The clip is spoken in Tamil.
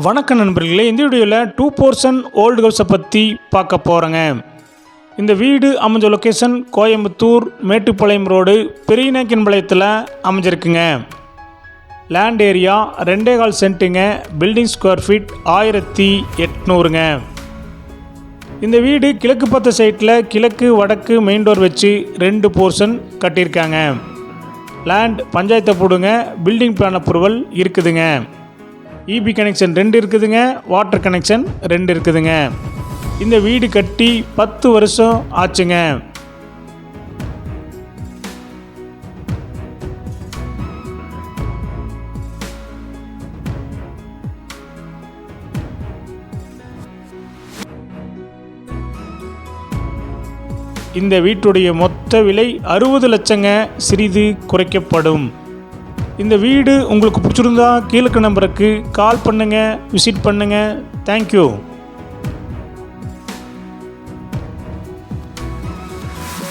வணக்க நண்பர்களே இந்த வீடியோவில் டூ போர்ஷன் ஓல்டு ஹவுஸை பற்றி பார்க்க போகிறேங்க இந்த வீடு அமைஞ்ச லொக்கேஷன் கோயம்புத்தூர் மேட்டுப்பாளையம் ரோடு பெரியநாயக்கன்பாளையத்தில் அமைஞ்சிருக்குங்க. லேண்ட் ஏரியா ரெண்டே கால் சென்ட்டுங்க பில்டிங் ஸ்கொயர் ஃபீட் ஆயிரத்தி எட்நூறுங்க. இந்த வீடு கிழக்கு பத்த சைட்டில் கிழக்கு வடக்கு மெயின் டோர் வச்சு ரெண்டு போர்ஷன் கட்டியிருக்காங்க. லேண்ட் பஞ்சாயத்தை போடுங்க பில்டிங் பிளான் அப்ரூவல் இருக்குதுங்க. இபி கனெக்ஷன் ரெண்டு இருக்குதுங்க வாட்டர் கனெக்ஷன் ரெண்டு இருக்குதுங்க. இந்த வீடு கட்டி பத்து வருஷம் ஆச்சுங்க. இந்த வீட்டுடைய மொத்த விலை அறுபது லட்சங்க சிறிது குறைக்கப்படும். இந்த வீடு உங்களுக்கு பிடிச்சிருந்தா கீழக்கு நம்பருக்கு கால் பண்ணுங்கள் விசிட் பண்ணுங்கள் தேங்க்யூ